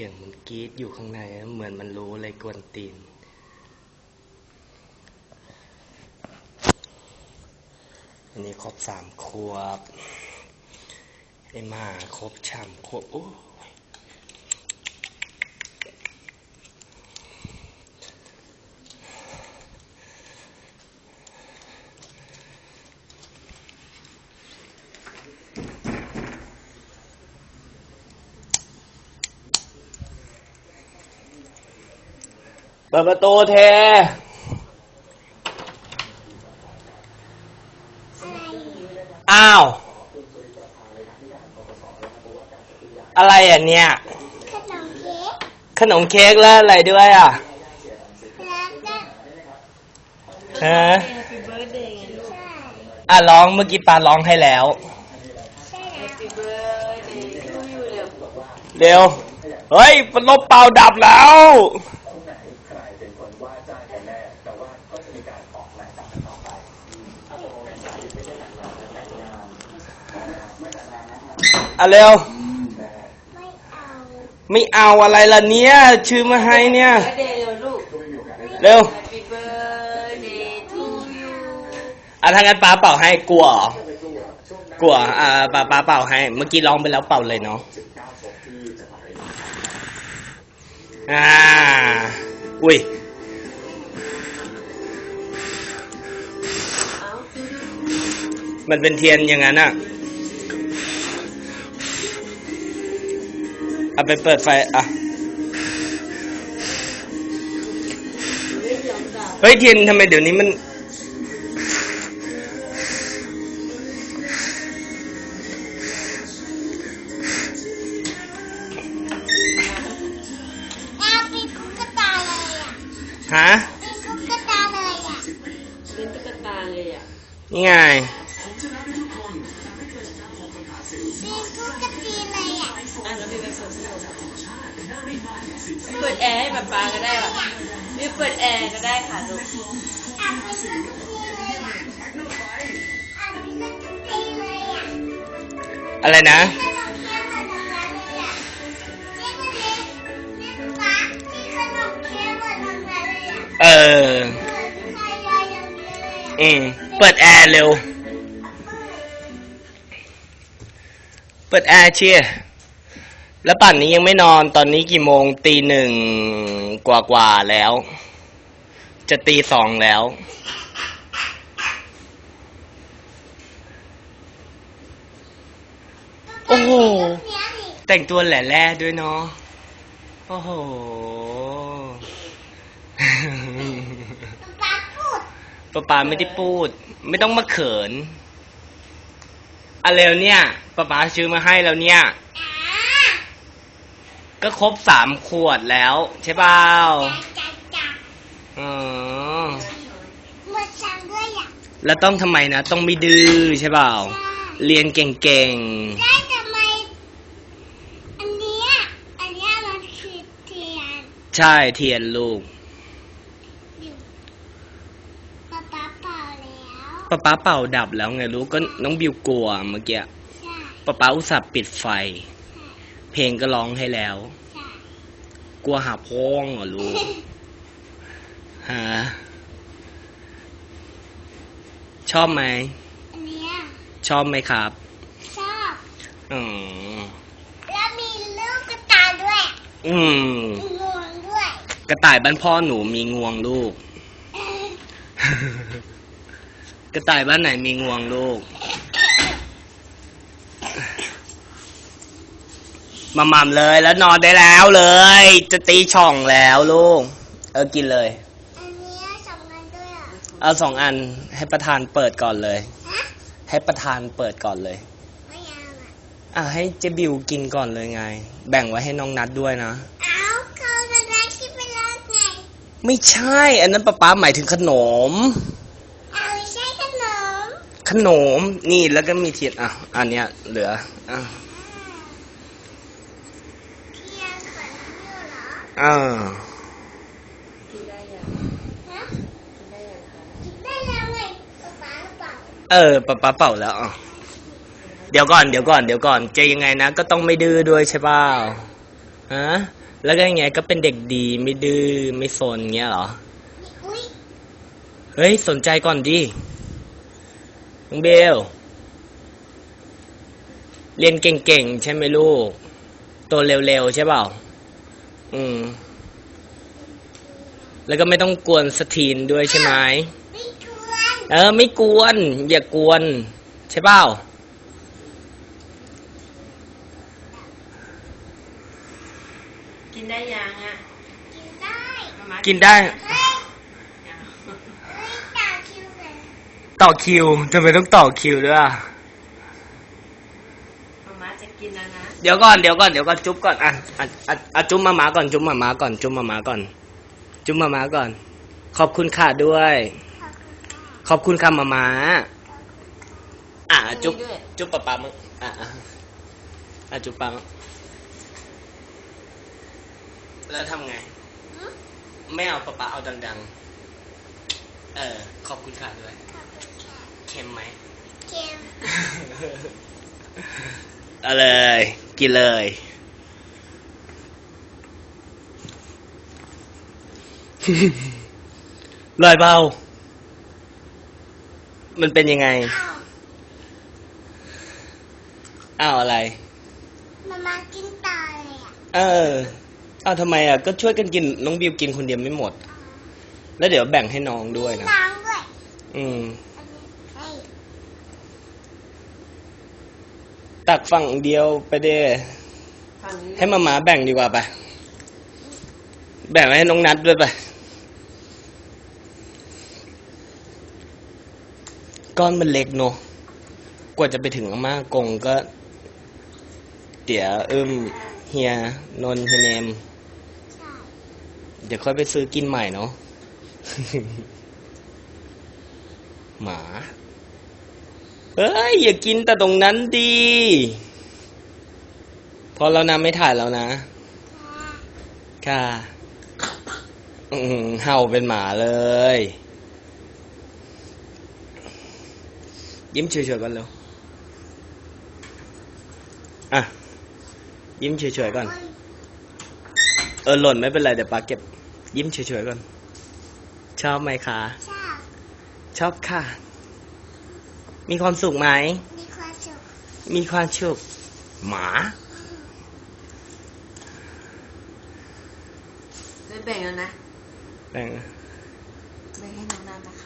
สียงมันกรีดอยู่ข้างใน เหมือนมันรู้เลยกวนตีน อันนี้ครบสามขวบไอ้หมาครบสามขวบโอ้ ปิดประตูเทอ้าว อะไรอะเนี่ย ขนมเค้ก ขนมเค้กแล้วอะไรด้วยอะแล้วก็ฮะ Happy birthday ไงลูกใช่อะร้องเมื่อกี้ปาร้องให้แล้ว ใช่แล้ว Happy birthday to you เร็วเร็ว เฮ้ยพัดลมเป่าดับแล้ว อะเร็วไม่เอาไม่เอาอะไรล่ะเนี่ยชื่อมาให้เนี่ย birthday เร็วลูกเร็ว Happy birthday to you อะถ้างั้นป้าเป่าให้กลัวเหรอกลัวอ่าป้าป้าเป่าให้ เมื่อกี้ร้องไปแล้วเป่าเลยเนาะอ่าอุ้ยเอ้ามันเป็นเทียนอย่างนั้นอะ เอาไปเปิดไฟ อะไม่ยอมดับเฮ้ยเทียนทำไมเดี๋ยวนี้มันเอาเป็นตุ๊กตาเลยอะฮะเป็นตุ๊กตาเลยอะเป็นตุ๊กตาเลยอะนี่ไงเป็นตุ๊กตีเลยอะ อะแล้วมีไปเปิดพัดลม เปิดแอร์ให้ป๊าป๊าก็ได้ว่ะมีเปิดแอร์ก็ได้ค่ะลูกอะไรนะเออเล็กนี่ป๊านี่ขนมเค้กขนมอะไรเลยอะเออเปิดไฟยายอย่างเดียวเลยอะอืมเปิดแอร์เร็ว เปิดแอร์เชียร์ แล้วป่านนี้ยังไม่นอนตอนนี้กี่โมงตีหนึ่งกว่ากว่าๆแล้ว จะตีสองแล้ว โอ้โหเนี้ยนี่แต่งตัวแหล่แร่ด้วยเนาะโอ้โหป๊าพูดป้าป๊าไม่ได้พูด ไม่ต้องมาเขินอะไรวเนี่ยป้าป๊าซื้อมาให้แล้วเนี่ยอ่า ก็ครบสามขวดแล้ว ใช่เปล่าจัดจัดอ๋อหมดสั่งด้วยอะแล้วต้องทำไมนะ ต้องไม่ดื้อใช่เปล่าใช่เรียนเก่งได้ทำไม อันเนี้ยอันเนี้ยมันคือเทียนๆใช่เทียนลูกอยู่ป๊าป๊าเป่าแล้วป้าป๊าเป่าดับแล้วไงลูกก็น้องบิวกลัวเมื่อกี้ใช่ ป้าป๊าอุตส่าห์ปิดไฟ เพลงก็ร้องให้แล้วใช่กลัวหาพ้องเหรอลูกฮะชอบไหมอันเนี้ยชอบไหมครับ ชอบอืมแล้วมีลูกกระตายด้วยอืมมีงวงด้วย กระต่ายบ้านพ่อหนูมีงวงลูกเออกระต่ายบ้านไหนมีงวงลูก มาหม่ำเลยแล้วนอนได้แล้วเลย จะตีช่องแล้วลูก เออกินเลย อันเนี้ยสองอันด้วยอะเอาสองอันให้ประธานเปิดก่อนเลย ฮะให้ประธานเปิดก่อนเลย ไม่เอาอะอะให้เจบิวกินก่อนเลยไง แบ่งไว้ให้น้องนัดด้วยนะ เอาเขาจะได้คิดไปแล้วไงไม่ใช่ อันนั้นป๊าป๊าหมายถึงขนม เอาไม่ใช่ขนมขนมนี่แล้วก็มีเทียนอะ อันเนี้ยเหลืออะาป๊าเป่าเออป๊าป๊าเป่าแล้วอะเดี๋ยวก่อนเดี๋ยวก่อนเดี๋ยวก่อนจะยังไงนะ ก็ต้องไม่ดื้อด้วยใช่เปล่าฮะแล้วก็ยังไงก็เป็นเด็กดีไม่ดื้อไม่ซนเงี้ยเหรอเฮ้ยสนใจก่อนดิน้องเบล เรียนเก่งๆ ใช่ไหมลูกโตเร็วๆ ใช่เปล่า อืม แล้วก็ไม่ต้องกวนสทีนด้วยใช่ไหมไม่ชวนเออ ไม่กวน อย่ากวน ใช่เปล่ากินได้ยังอะ กินได้มามากินได้เฮ้ยเฮ้ยตาคิวเลยต่อคิวทำไมต้องต่อคิวด้วยอะ มามาจะกินแล้วนะ เดี๋ยวก่อนเดี๋ยวก่อนเดี๋ยวก่อนจุ๊บก่อนอะอะอะอะจุ๊บมามาก่อนจุ๊บมามาก่อนจุ๊บมามาก่อน จุ๊บมามาก่อน ขอบคุณค่ะด้วย ขอบคุณค่ะขอบคุณค่ะมามาอะจุ๊บมีด้วยจุ๊บปะปามึงอะอะอะจุ๊บปามึงแล้วทำไงหืมไม่เอาปะปาเอาดัง ๆ เออ ขอบคุณค่ะด้วยขอบคุณค่ะเค็มไหมเค็ม เอาเลย กินเลย ลอยเบา มันเป็นยังไง อ้าวอ้าวอะไร มามากินตาเลยอะเออ อ้าวทำไมอะ ก็ช่วยกันกิน น้องบิวกินคนเดียวไม่หมด แล้วเดี๋ยวแบ่งให้น้องด้วยนะ ล้างด้วย อืม อันนี้ให้ ตักฝั่งเดียวไปเด้ฝั่งนี้ให้มามาแบ่งดีกว่าไป แบ่งให้น้องนัดด้วยไป ก้อนมันเล็กเนอะกว่าจะไปถึงอาม่ากงก็ เดี๋ยวอึมเฮียนนท์เฮยเนมใช่เดี๋ยวค่อยไปซื้อกินใหม่เนาะ หมา เฮ้ยอย่ากินแต่ตรงนั้นดีพอแล้วนะไม่ถ่ายแล้วนะ ค่ะค่ะอืมเห่าเป็นหมาเลย ยิ้มเฉยๆก่อนเร็วอะ ยิ้มเฉยๆก่อน เออหล่นไม่เป็นไรเดี๋ยวป้าเก็บ ยิ้มเฉยๆก่อน ชอบไหมคะ ชอบ ชอบค่ะ มีความสุขไหม มีความสุข มีความสุข หมาได้แบ่งแล้วนะ แบ่งแบ่งให้น้องนัทนะคะลูก